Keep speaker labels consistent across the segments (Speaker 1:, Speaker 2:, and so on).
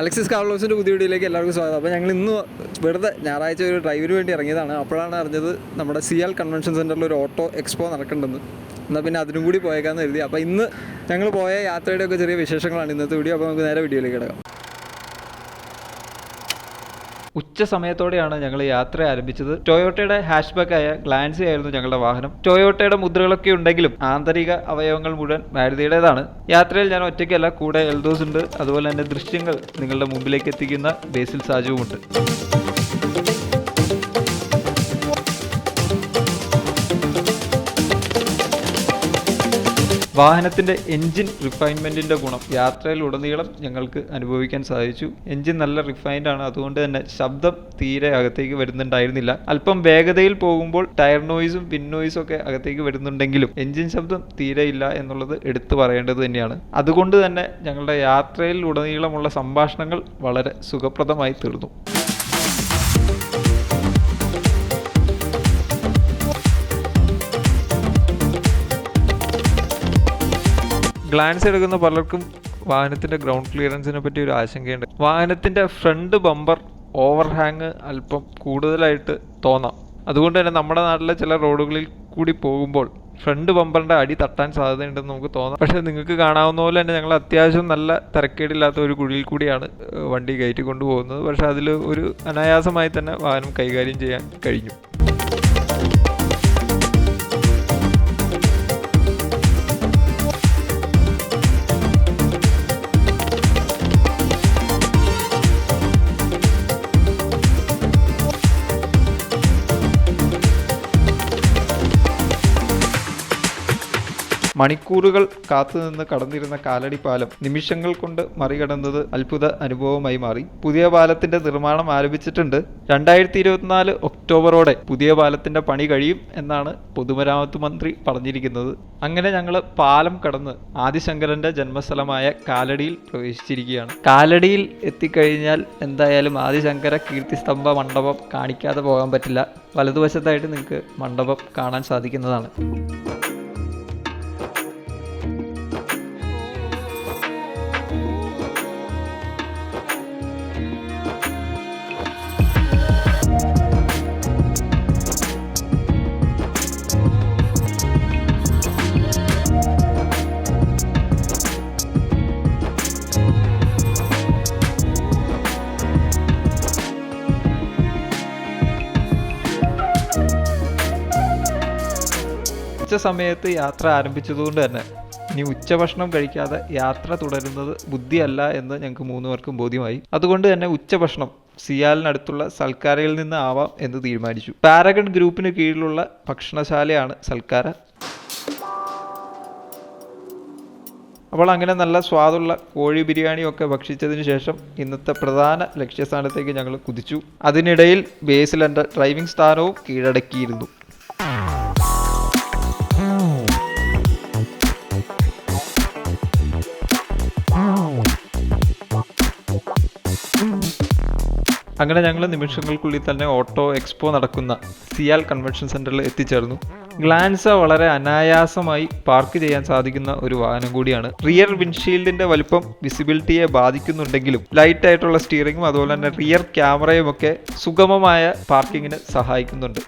Speaker 1: Alexis കാർലോസിന്റെ പുതിയ വീഡിയോയിലേക്ക് എല്ലാവർക്കും സ്വാഗതം. അപ്പോൾ ഞങ്ങൾ ഇന്ന് വെറുതെ ഞായറാഴ്ച ഒരു ഡ്രൈവിന് വേണ്ടി ഇറങ്ങിയതാണ്. അപ്പോഴാണ് അറിഞ്ഞത് നമ്മുടെ സി എൽ കൺവെൻഷൻ സെന്ററിൽ ഒരു ഓട്ടോ എക്സ്പോ നടക്കേണ്ടെന്ന് എന്നാൽ പിന്നെ അതിനും കൂടി പോയേക്കാന്ന് കരുതി. അപ്പോൾ ഇന്ന് ഞങ്ങൾ പോയ യാത്രയുടെ ഒക്കെ ചെറിയ വിശേഷങ്ങളാണ് ഇന്നത്തെ വീഡിയോ. അപ്പോൾ നമുക്ക് നേരെ വീഡിയോയിലേക്ക് കിടക്കാം.
Speaker 2: ഉച്ച സമയത്തോടെയാണ് ഞങ്ങൾ യാത്ര ആരംഭിച്ചത്. ടൊയോട്ടയുടെ ഹാഷ്ബാക്ക് ആയ ഗ്ലാൻസി ആയിരുന്നു ഞങ്ങളുടെ വാഹനം. ടൊയോട്ടയുടെ മുദ്രകളൊക്കെ ഉണ്ടെങ്കിലും ആന്തരിക അവയവങ്ങൾ മുഴുവൻ മാരുതിയുടേതാണ് യാത്രയിൽ ഞാൻ ഒറ്റയ്ക്കല്ല കൂടെ എൽദോസ് ഉണ്ട്. അതുപോലെ തന്നെ ദൃശ്യങ്ങൾ നിങ്ങളുടെ മുമ്പിലേക്ക് എത്തിക്കുന്ന ബേസിൽ സാജുവുമുണ്ട്. വാഹനത്തിന്റെ എൻജിൻ റിഫൈൻമെന്റിന്റെ ഗുണം. യാത്രയിൽ ഉടനീളം ഞങ്ങൾക്ക് അനുഭവിക്കാൻ സാധിച്ചു. എൻജിൻ നല്ല റിഫൈൻഡ് ആണ്. അതുകൊണ്ട് തന്നെ ശബ്ദം തീരെ അകത്തേക്ക് വരുന്നുണ്ടായിരുന്നില്ല. അല്പം വേഗതയിൽ പോകുമ്പോൾ ടയർ നോയിസും പിൻ നോയിസും ഒക്കെ അകത്തേക്ക് വരുന്നുണ്ടെങ്കിലും എൻജിൻ ശബ്ദം തീരെ ഇല്ല എന്നുള്ളത് എടുത്തു പറയേണ്ടത് തന്നെയാണ്. അതുകൊണ്ട് തന്നെ ഞങ്ങളുടെ യാത്രയിൽ ഉടനീളമുള്ള സംഭാഷണങ്ങൾ വളരെ സുഖപ്രദമായി തീർന്നു. ഗ്ലാൻസ് എടുക്കുന്ന പലർക്കും വാഹനത്തിന്റെ ഗ്രൗണ്ട് ക്ലിയറൻസിനെ പറ്റി ഒരു ആശങ്കയുണ്ട്. വാഹനത്തിന്റെ ഫ്രണ്ട് ബമ്പർ ഓവർ ഹാങ് അല്പം കൂടുതലായിട്ട് തോന്നാം. അതുകൊണ്ട് തന്നെ നമ്മുടെ നാട്ടിലെ ചില റോഡുകളിൽ കൂടി പോകുമ്പോൾ ഫ്രണ്ട് ബമ്പറിന്റെ അടി തട്ടാൻ സാധ്യതയുണ്ടെന്ന് നമുക്ക് തോന്നാം. പക്ഷേ നിങ്ങൾക്ക് കാണാവുന്ന പോലെ തന്നെ ഞങ്ങൾ അത്യാവശ്യം നല്ല തിരക്കേടില്ലാത്ത ഒരു കുഴിയിൽ കൂടിയാണ് വണ്ടി കയറ്റി കൊണ്ടുപോകുന്നത്. പക്ഷേ അതിൽ ഒരു അനായാസമായി തന്നെ വാഹനം കൈകാര്യം ചെയ്യാൻ കഴിഞ്ഞു. മണിക്കൂറുകൾ കാത്തുനിന്ന് കടന്നിരുന്ന കാലടി പാലം നിമിഷങ്ങൾ കൊണ്ട് മറികടന്നത് അത്ഭുത അനുഭവമായി മാറി. പുതിയ പാലത്തിന്റെ നിർമ്മാണം ആരംഭിച്ചിട്ടുണ്ട്. രണ്ടായിരത്തി ഇരുപത്തിനാല് ഒക്ടോബറോടെ പുതിയ പാലത്തിന്റെ പണി കഴിയും എന്നാണ് പൊതുമരാമത്ത് മന്ത്രി പറഞ്ഞിരിക്കുന്നത്. അങ്ങനെ ഞങ്ങൾ പാലം കടന്ന് ആദിശങ്കരന്റെ ജന്മസ്ഥലമായ കാലടിയിൽ പ്രവേശിച്ചിരിക്കുകയാണ്. കാലടിയിൽ എത്തിക്കഴിഞ്ഞാൽ എന്തായാലും ആദിശങ്കര കീർത്തിസ്തംഭ മണ്ഡപം കാണിക്കാതെ പോകാൻ പറ്റില്ല. വലതുവശത്തായിട്ട് നിങ്ങൾക്ക് മണ്ഡപം കാണാൻ സാധിക്കുന്നതാണ്. ഉച്ച സമയത്ത് യാത്ര ആരംഭിച്ചതുകൊണ്ട് തന്നെ. ഇനി ഉച്ചഭക്ഷണം കഴിക്കാതെ യാത്ര തുടരുന്നത് ബുദ്ധിയല്ല എന്ന് ഞങ്ങൾക്ക് മൂന്ന് പേർക്കും ബോധ്യമായി. അതുകൊണ്ട് തന്നെ ഉച്ചഭക്ഷണം സിയാലിനടുത്തുള്ള സൽക്കാരയിൽ നിന്ന് ആവാം എന്ന് തീരുമാനിച്ചു. പാരഗൺ ഗ്രൂപ്പിന് കീഴിലുള്ള ഭക്ഷണശാലയാണ് സൽക്കാര. അപ്പോൾ അങ്ങനെ നല്ല സ്വാദുള്ള കോഴി ബിരിയാണിയൊക്കെ ഭക്ഷിച്ചതിന് ശേഷം ഇന്നത്തെ പ്രധാന ലക്ഷ്യസ്ഥാനത്തേക്ക് ഞങ്ങൾ കുതിച്ചു. അതിനിടയിൽ ബേസിൽ എന്റെ ഡ്രൈവിംഗ് സ്ഥാനവും കീഴടക്കിയിരുന്നു. അങ്ങനെ ഞങ്ങൾ നിമിഷങ്ങൾക്കുള്ളിൽ തന്നെ ഓട്ടോ എക്സ്പോ നടക്കുന്ന സിയാൽ കൺവെൻഷൻ സെന്ററിൽ എത്തിച്ചേർന്നു. ഗ്ലാൻസ വളരെ അനായാസമായി പാർക്ക് ചെയ്യാൻ സാധിക്കുന്ന ഒരു വാഹനം കൂടിയാണ്. റിയർ വിൻഷീൽഡിന്റെ വലുപ്പം വിസിബിലിറ്റിയെ ബാധിക്കുന്നുണ്ടെങ്കിലും ലൈറ്റ് ആയിട്ടുള്ള സ്റ്റിയറിങ്ങും അതുപോലെ തന്നെ റിയർ ക്യാമറയും ഒക്കെ സുഗമമായ പാർക്കിങ്ങിന് സഹായിക്കുന്നുണ്ട്.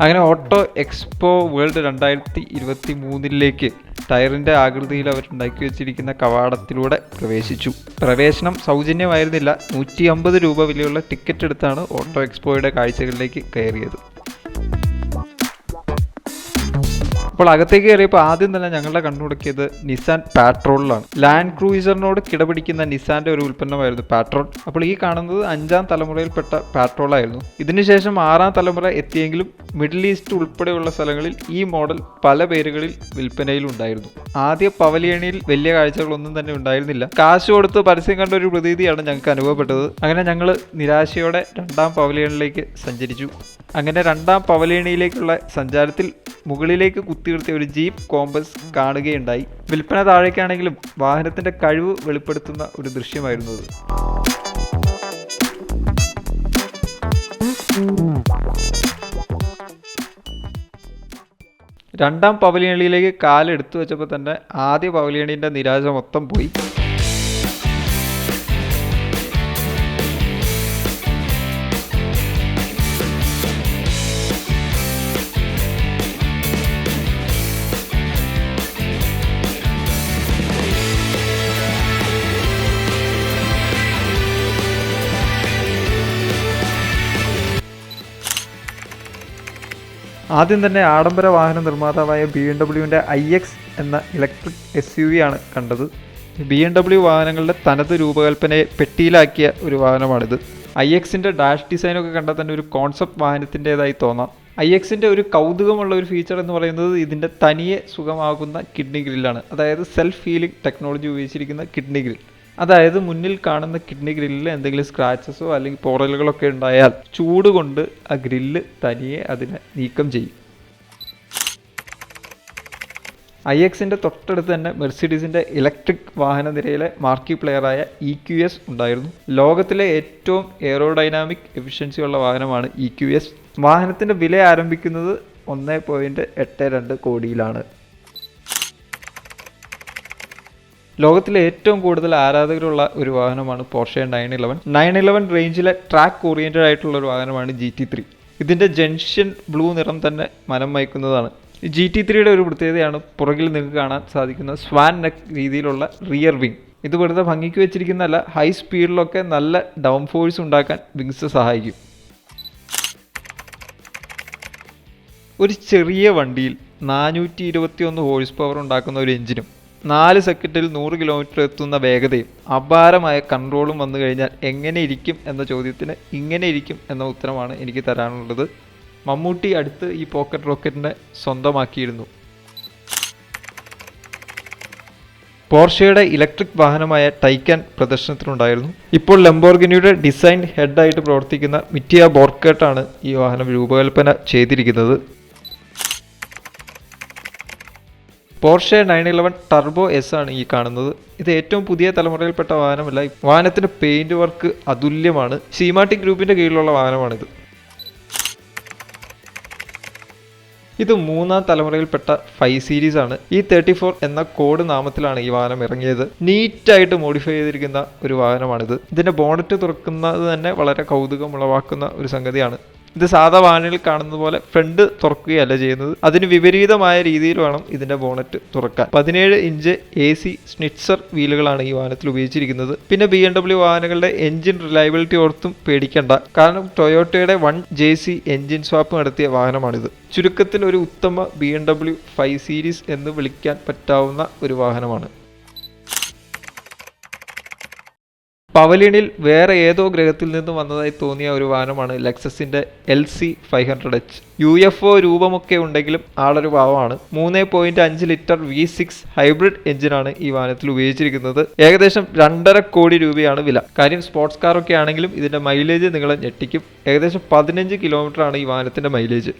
Speaker 2: അങ്ങനെ ഓട്ടോ എക്സ്പോ വേൾഡ് രണ്ടായിരത്തി ഇരുപത്തി മൂന്നിലേക്ക് ടയറിന്റെ ആകൃതിയിൽ അവർ ഉണ്ടാക്കി വെച്ചിരിക്കുന്ന കവാടത്തിലൂടെ പ്രവേശിച്ചു. പ്രവേശനം സൗജന്യമായിരുന്നില്ല. നൂറ്റി അമ്പത് രൂപ വിലയുള്ള ടിക്കറ്റ് എടുത്താണ് ഓട്ടോ എക്സ്പോയുടെ കാഴ്ചകളിലേക്ക് കയറിയത്. അപ്പോൾ അകത്തേക്ക് കയറിയപ്പോൾ ആദ്യം തന്നെ ഞങ്ങളുടെ കണ്ണുടക്കിയത് നിസാൻ പാട്രോളിലാണ് ലാൻഡ് ക്രൂയിസറിനോട് കിടപിടിക്കുന്ന നിസാന്റെ ഒരു ഉൽപ്പന്നമായിരുന്നു പാട്രോൾ അപ്പോൾ ഈ കാണുന്നത് അഞ്ചാം തലമുറയിൽപ്പെട്ട പാട്രോളായിരുന്നു ഇതിനുശേഷം ആറാം തലമുറ എത്തിയെങ്കിലും മിഡിൽ ഈസ്റ്റ് ഉൾപ്പെടെയുള്ള സ്ഥലങ്ങളിൽ ഈ മോഡൽ പല പേരുകളിൽ വിൽപ്പനയിൽ ഉണ്ടായിരുന്നു. ആദ്യ പവലിയണിയിൽ വലിയ കാഴ്ചകളൊന്നും തന്നെ ഉണ്ടായിരുന്നില്ല. കാശ് കൊടുത്ത് പരസ്യം കണ്ട ഒരു പ്രതീതിയാണ് ഞങ്ങൾക്ക് അനുഭവപ്പെട്ടത്. അങ്ങനെ ഞങ്ങൾ നിരാശയോടെ രണ്ടാം പവലിയണിലേക്ക് സഞ്ചരിച്ചു. അങ്ങനെ രണ്ടാം പവലിയണിയിലേക്കുള്ള സഞ്ചാരത്തിൽ മുകളിലേക്ക് കുത്തിയിരുത്തിയ ഒരു ജീപ്പ് കോമ്പസ് കാണുകയുണ്ടായി. വിൽപ്പന താഴേക്കാണെങ്കിലും വാഹനത്തിന്റെ കഴിവ് വെളിപ്പെടുത്തുന്ന ഒരു ദൃശ്യമായിരുന്നു അത്. രണ്ടാം പവലിയണിയിലേക്ക് കാലെടുത്തു വെച്ചപ്പോൾ തന്നെ ആദ്യ പവലിയണിന്റെ നിരാശ മൊത്തം പോയി. ആദ്യം തന്നെ ആഡംബര വാഹന നിർമ്മാതാവായ ബി എം ഡബ്ല്യുവിന്റെ ഐ എക്സ് എന്ന ഇലക്ട്രിക് എസ് യു വി ആണ് കണ്ടത്. ബി എം ഡബ്ല്യു വാഹനങ്ങളുടെ തനത് രൂപകൽപ്പനയെ പെട്ടിയിലാക്കിയ ഒരു വാഹനമാണിത്. ഐ എക്സിന്റെ ഡാഷ് ഡിസൈനൊക്കെ കണ്ടാൽ തന്നെ ഒരു കോൺസെപ്റ്റ് വാഹനത്തിന്റേതായി തോന്നാം. ഐ എക്സിന്റെ ഒരു കൗതുകമുള്ള ഒരു ഫീച്ചർ എന്ന് പറയുന്നത് ഇതിന്റെ തനിയെ സുഖമാകുന്ന കിഡ്നി ഗ്രില്ലാണ്. അതായത് സെൽഫ് ഹീലിംഗ് ടെക്നോളജി ഉപയോഗിച്ചിരിക്കുന്ന കിഡ്നി ഗ്രിൽ. അതായത് മുന്നിൽ കാണുന്ന കിഡ്നി ഗ്രില്ലിൽ എന്തെങ്കിലും സ്ക്രാച്ചസോ അല്ലെങ്കിൽ പോറലുകളൊക്കെ ഉണ്ടായാൽ ചൂട് കൊണ്ട് ആ ഗ്രില്ല് തനിയെ അതിനെ നീക്കം ചെയ്യും. ഐ എക്സിന്റെ തൊട്ടടുത്ത് തന്നെ മെർസിഡീസിന്റെ ഇലക്ട്രിക് വാഹന നിരയിലെ മാർക്കി പ്ലെയറായ ഇ ക്യു എസ് ഉണ്ടായിരുന്നു. ലോകത്തിലെ ഏറ്റവും എയറോഡൈനാമിക് എഫിഷ്യൻസി ഉള്ള വാഹനമാണ് ഇ ക്യു എസ്. വാഹനത്തിന്റെ വില ആരംഭിക്കുന്നത് ഒന്ന് പോയിന്റ് എട്ട് രണ്ട് കോടിയിലാണ്. ലോകത്തിലെ ഏറ്റവും കൂടുതൽ ആരാധകരുള്ള ഒരു വാഹനമാണ് Porsche nine eleven. Nine eleven റേഞ്ചിലെ ട്രാക്ക് ഓറിയന്റഡ് ആയിട്ടുള്ള ഒരു വാഹനമാണ് ജി ടി ത്രീ ഇതിന്റെ ജംഗ്ഷൻ ബ്ലൂ നിറം തന്നെ മനം മയക്കുന്നതാണ്. ജി ടി ത്രീയുടെ ഒരു പ്രത്യേകതയാണ് പുറകിൽ നിങ്ങൾക്ക് കാണാൻ സാധിക്കുന്ന സ്വാൻ നെക്ക് രീതിയിലുള്ള റിയർ വിങ് ഇത് വെറുതെ ഭംഗിക്ക് വെച്ചിരിക്കുന്നതല്ല ഹൈ സ്പീഡിലൊക്കെ നല്ല ഡൗൺ ഫോഴ്സ് ഉണ്ടാക്കാൻ വിങ്സ് സഹായിക്കും. ഒരു ചെറിയ വണ്ടിയിൽ നാനൂറ്റി ഇരുപത്തി ഒന്ന് ഹോഴ്സ് പവർ ഉണ്ടാക്കുന്ന ഒരു എഞ്ചിനും നാല് സെക്കൻഡിൽ നൂറ് കിലോമീറ്റർ എത്തുന്ന വേഗതയും അപാരമായ കൺട്രോളും വന്നു കഴിഞ്ഞാൽ എങ്ങനെ ഇരിക്കും എന്ന ചോദ്യത്തിന് ഇങ്ങനെ ഇരിക്കും എന്ന ഉത്തരമാണ് എനിക്ക് തരാനുള്ളത്. മമ്മൂട്ടി അടുത്ത് ഈ പോക്കറ്റ് റോക്കറ്റിനെ സ്വന്തമാക്കിയിരുന്നു. പോർഷയുടെ ഇലക്ട്രിക് വാഹനമായ ടൈക്കാൻ പ്രദർശനത്തിനുണ്ടായിരുന്നു. ഇപ്പോൾ ലംബോർഗിനിയുടെ ഡിസൈൻ ഹെഡായിട്ട് പ്രവർത്തിക്കുന്ന മിറ്റിയ ബോർക്കേട്ടാണ് ഈ വാഹനം രൂപകൽപ്പന ചെയ്തിരിക്കുന്നത്. Porsche nine eleven turbo S ആണ് ഈ കാണുന്നത്. ഇത് ഏറ്റവും പുതിയ തലമുറയിൽപ്പെട്ട വാഹനമല്ല. വാഹനത്തിന്റെ പെയിന്റ് വർക്ക് അതുല്യമാണ്. സീമാറ്റിക് ഗ്രൂപ്പിന്റെ കീഴിലുള്ള വാഹനമാണിത്. ഇത് മൂന്നാം തലമുറയിൽപ്പെട്ട ഫൈവ് സീരീസ് ആണ്. ഈ തേർട്ടി ഫോർ എന്ന കോഡ് നാമത്തിലാണ് ഈ വാഹനം ഇറങ്ങിയത്. നീറ്റായിട്ട് മോഡിഫൈ ചെയ്തിരിക്കുന്ന ഒരു വാഹനമാണിത്. ഇതിന്റെ ബോണറ്റ് തുറക്കുന്നത് തന്നെ വളരെ കൗതുകം ഉളവാക്കുന്ന ഒരു സംഗതിയാണ്. ഇത് സാധാ വാഹനങ്ങളിൽ കാണുന്നത് പോലെ ഫ്രണ്ട് തുറക്കുകയല്ല ചെയ്യുന്നത്. അതിന് വിപരീതമായ രീതിയിൽ വേണം ഇതിന്റെ ബോണറ്റ് തുറക്കാൻ. പതിനേഴ് ഇഞ്ച് എ സി സ്നിറ്റ്സർ വീലുകളാണ് ഈ വാഹനത്തിൽ ഉപയോഗിച്ചിരിക്കുന്നത്. പിന്നെ ബി എം ഡബ്ല്യു വാഹനങ്ങളുടെ എഞ്ചിൻ റിലയബിലിറ്റി ഓർത്തും പേടിക്കേണ്ട. കാരണം ടൊയോട്ടയുടെ one J C engine swap നടത്തിയ വാഹനമാണിത്. ചുരുക്കത്തിൽ ഒരു ഉത്തമ B M W five series എന്ന് വിളിക്കാൻ പറ്റാവുന്ന ഒരു വാഹനമാണ്. പവലിയനിൽ വേറെ ഏതോ ഗ്രഹത്തിൽ നിന്ന് വന്നതായി തോന്നിയ ഒരു വാഹനമാണ് ലെക്സസിന്റെ L C five hundred H. U F O രൂപമൊക്കെ ഉണ്ടെങ്കിലും ആളൊരു ഭാവമാണ് മൂന്ന് പോയിന്റ് അഞ്ച് ലിറ്റർ വി സിക്സ് ഹൈബ്രിഡ് എഞ്ചിനാണ് ഈ വാഹനത്തിൽ ഉപയോഗിച്ചിരിക്കുന്നത്. ഏകദേശം രണ്ടര കോടി രൂപയാണ് വില. കാര്യം സ്പോർട്സ് കാർ കാറൊക്കെ ആണെങ്കിലും ഇതിന്റെ മൈലേജ് നിങ്ങളെ ഞെട്ടിക്കും. ഏകദേശം പതിനഞ്ച് കിലോമീറ്റർ ആണ് ഈ വാഹനത്തിന്റെ മൈലേജ്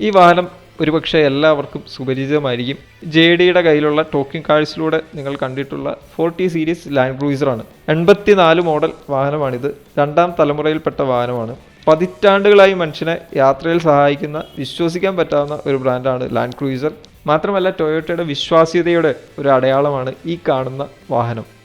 Speaker 2: ഈ വാഹനം ഒരുപക്ഷെ എല്ലാവർക്കും സുപരിചിതമായിരിക്കും. ജെ ഡിയുടെ കയ്യിലുള്ള ടോക്കിംഗ് കാഴ്സിലൂടെ നിങ്ങൾ കണ്ടിട്ടുള്ള ഫോർട്ടി സീരീസ് ലാൻഡ് ക്രൂയിസറാണ്. എൺപത്തിനാല് മോഡൽ വാഹനമാണിത്. രണ്ടാം തലമുറയിൽപ്പെട്ട വാഹനമാണ്. പതിറ്റാണ്ടുകളായി മനുഷ്യനെ യാത്രയിൽ സഹായിക്കുന്ന വിശ്വസിക്കാൻ പറ്റാവുന്ന ഒരു ബ്രാൻഡാണ് ലാൻഡ് ക്രൂയിസർ. മാത്രമല്ല ടൊയോട്ടയുടെ വിശ്വാസ്യതയുടെ ഒരു അടയാളമാണ് ഈ കാണുന്ന വാഹനം.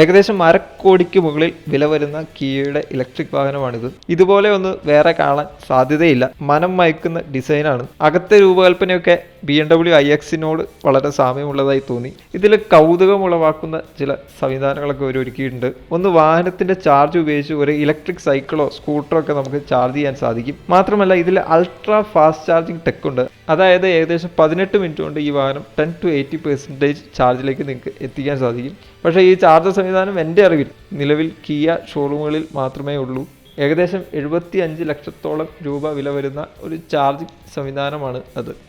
Speaker 2: ഏകദേശം അരക്കോടിക്ക് മുകളിൽ വില വരുന്ന കിയയുടെ ഇലക്ട്രിക് വാഹനമാണിത്. ഇതുപോലെ ഒന്ന് വേറെ കാണാൻ സാധ്യതയില്ല. മനം മയക്കുന്ന ഡിസൈനാണ്. അകത്തെ രൂപകൽപ്പനയൊക്കെ ബി എം ഡബ്ല്യു ഐ എക്സിനോട് വളരെ സാമ്യമുള്ളതായി തോന്നി. ഇതിൽ കൗതുകമുളവാക്കുന്ന ചില സംവിധാനങ്ങളൊക്കെ അവർ ഒരുക്കിയിട്ടുണ്ട്. ഒന്ന് വാഹനത്തിന്റെ ചാർജ് ഉപയോഗിച്ച് ഒരു ഇലക്ട്രിക് സൈക്കിളോ സ്കൂട്ടറോ ഒക്കെ നമുക്ക് ചാർജ് ചെയ്യാൻ സാധിക്കും. മാത്രമല്ല ഇതിൽ അൾട്രാ ഫാസ്റ്റ് ചാർജിംഗ് ടെക് ഉണ്ട്. അതായത് ഏകദേശം പതിനെട്ട് മിനിറ്റ് കൊണ്ട് ഈ വാഹനം ടെൻ ടു എയ്റ്റി പെർസെന്റേജ് ചാർജിലേക്ക് നിങ്ങൾക്ക് എത്തിക്കാൻ സാധിക്കും. പക്ഷേ ഈ ചാർജർ സംവിധാനം എന്റെ അറിവിൽ നിലവിൽ കിയ ഷോറൂമുകളിൽ മാത്രമേ ഉള്ളൂ. ഏകദേശം എഴുപത്തി അഞ്ച് ലക്ഷത്തോളം രൂപ വില വരുന്ന ഒരു ചാർജിങ് സംവിധാനമാണ് അത്.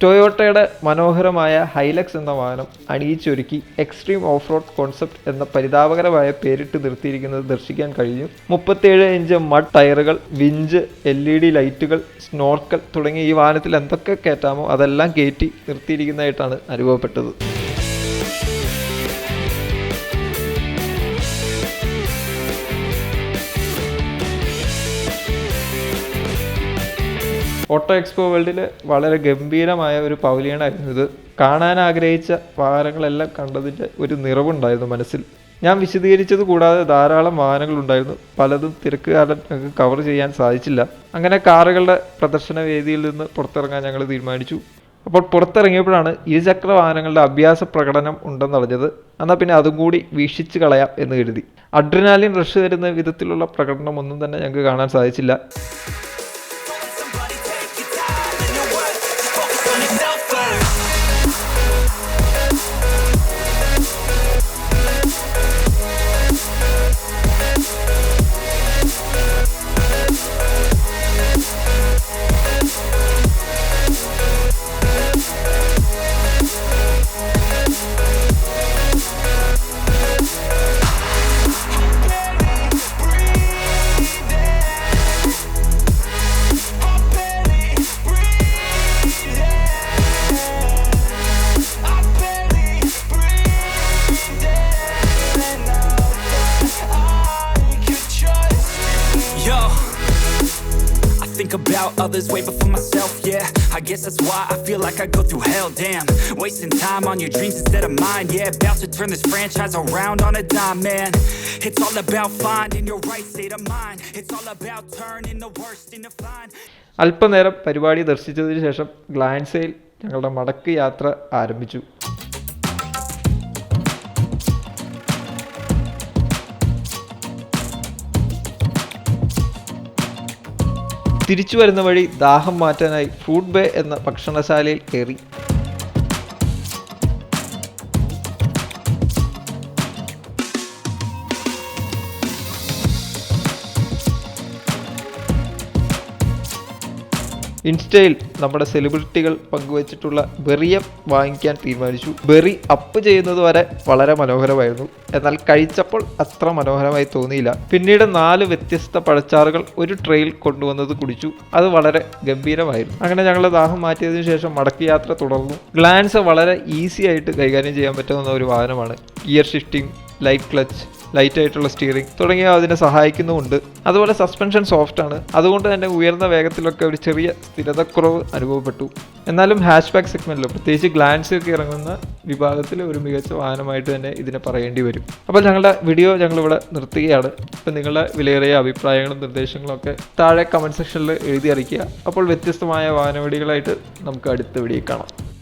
Speaker 2: ടൊയോട്ടയുടെ മനോഹരമായ ഹൈലക്സ് എന്ന വാഹനം അണിയിച്ചൊരുക്കി എക്സ്ട്രീം ഓഫ് റോഡ് കോൺസെപ്റ്റ് എന്ന പരിതാപകരമായ പേരിട്ട് നിർത്തിയിരിക്കുന്നത് ദർശിക്കാൻ കഴിഞ്ഞു. മുപ്പത്തേഴ് ഇഞ്ച് മഡ് ടയറുകൾ വിഞ്ച് എൽ ഇ ഡി ലൈറ്റുകൾ സ്നോർക്കൽ തുടങ്ങിയ ഈ വാഹനത്തിൽ എന്തൊക്കെ കയറ്റാമോ അതെല്ലാം കയറ്റി നിർത്തിയിരിക്കുന്നതായിട്ടാണ് അനുഭവപ്പെട്ടത്. ഓട്ടോ എക്സ്പോ വേൾഡിൽ വളരെ ഗംഭീരമായ ഒരു പവലിയനായിരുന്നു ഇത്. കാണാൻ ആഗ്രഹിച്ച വാഹനങ്ങളെല്ലാം കണ്ടതിന്റെ ഒരു നിറവുണ്ടായിരുന്നു മനസ്സിൽ. ഞാൻ വിശദീകരിച്ചത് കൂടാതെ ധാരാളം വാഹനങ്ങളുണ്ടായിരുന്നു പലതും തിരക്ക് ഞങ്ങൾക്ക് കവർ ചെയ്യാൻ സാധിച്ചില്ല. അങ്ങനെ കാറുകളുടെ പ്രദർശന വേദിയിൽ നിന്ന് പുറത്തിറങ്ങാൻ ഞങ്ങൾ തീരുമാനിച്ചു. അപ്പോൾ പുറത്തിറങ്ങിയപ്പോഴാണ് ഇരുചക്ര വാഹനങ്ങളുടെ അഭ്യാസ പ്രകടനം ഉണ്ടെന്നറിഞ്ഞത് എന്നാൽ പിന്നെ അതും കൂടി വീക്ഷിച്ച് കളയാം എന്ന് കരുതി. അഡ്രിനാലിൻ റഷ് തരുന്ന വിധത്തിലുള്ള പ്രകടനം ഒന്നും തന്നെ ഞങ്ങൾക്ക് കാണാൻ സാധിച്ചില്ല.
Speaker 3: Others way before myself, yeah. I guess that's why I feel like I go through hell, damn. Wasting time on your dreams instead of mine, yeah. About to turn this franchise around on a dime, man. It's all about finding your right state of mind. It's all about turning the worst into fine.
Speaker 2: അല്പനേരം പരിപാടി ദർശിച്ചതിന് ശേഷം ഗ്ലാൻസയിൽ ഞങ്ങളുടെ മടക്ക് യാത്ര ആരംഭിച്ചു തിരിച്ചു വരുന്ന വഴി ദാഹം മാറ്റാനായി ഫുഡ് ബേ എന്ന ഭക്ഷണശാലയിൽ കയറി. ഇൻസ്റ്റയിൽ നമ്മുടെ സെലിബ്രിറ്റികൾ പങ്കുവച്ചിട്ടുള്ള ബെറിയ വാങ്ങിക്കാൻ തീരുമാനിച്ചു. ബെറി അപ്പ് ചെയ്യുന്നത് വരെ വളരെ മനോഹരമായിരുന്നു. എന്നാൽ കഴിച്ചപ്പോൾ അത്ര മനോഹരമായി തോന്നിയില്ല. പിന്നീട് നാല് വ്യത്യസ്ത പഴച്ചാറുകൾ ഒരു ട്രെയിൽ കൊണ്ടുവന്നത് കുടിച്ചു. അത് വളരെ ഗംഭീരമായിരുന്നു. അങ്ങനെ ഞങ്ങൾ ദാഹം മാറ്റിയതിനു ശേഷം മടക്കി യാത്ര തുടർന്നു. ഗ്ലാൻസ് വളരെ ഈസി ആയിട്ട് കൈകാര്യം ചെയ്യാൻ പറ്റുന്ന ഒരു വാഹനമാണ്. Gear shifting light clutch light ആയിട്ടുള്ള സ്റ്റിയറിംഗ് തുടങ്ങിയ അതിനെ സഹായിക്കുന്നുമുണ്ട്. അതുപോലെ സസ്പെൻഷൻ സോഫ്റ്റ് ആണ്. അതുകൊണ്ട് തന്നെ ഉയർന്ന വേഗത്തിലൊക്കെ ഒരു ചെറിയ സ്ഥിരതക്കുറവ് അനുഭവപ്പെട്ടു. എന്നാലും ഹാഷ് ബാക്ക് സെഗ്മെന്റിൽ പ്രത്യേകിച്ച് ഒക്കെ ഇറങ്ങുന്ന വിഭാഗത്തിൽ ഒരു മികച്ച വാഹനമായിട്ട് തന്നെ ഇതിനെ പറയേണ്ടി വരും. അപ്പോൾ ഞങ്ങളുടെ വീഡിയോ ഞങ്ങളിവിടെ നിർത്തുകയാണ്. ഇപ്പം നിങ്ങളുടെ വിലയേറിയ അഭിപ്രായങ്ങളും നിർദ്ദേശങ്ങളും ഒക്കെ താഴെ കമന്റ് സെക്ഷനിൽ എഴുതി അറിയിക്കുക. അപ്പോൾ വ്യത്യസ്തമായ വാഹനവടികളായിട്ട് നമുക്ക് അടുത്ത വീഡിയോ കാണാം.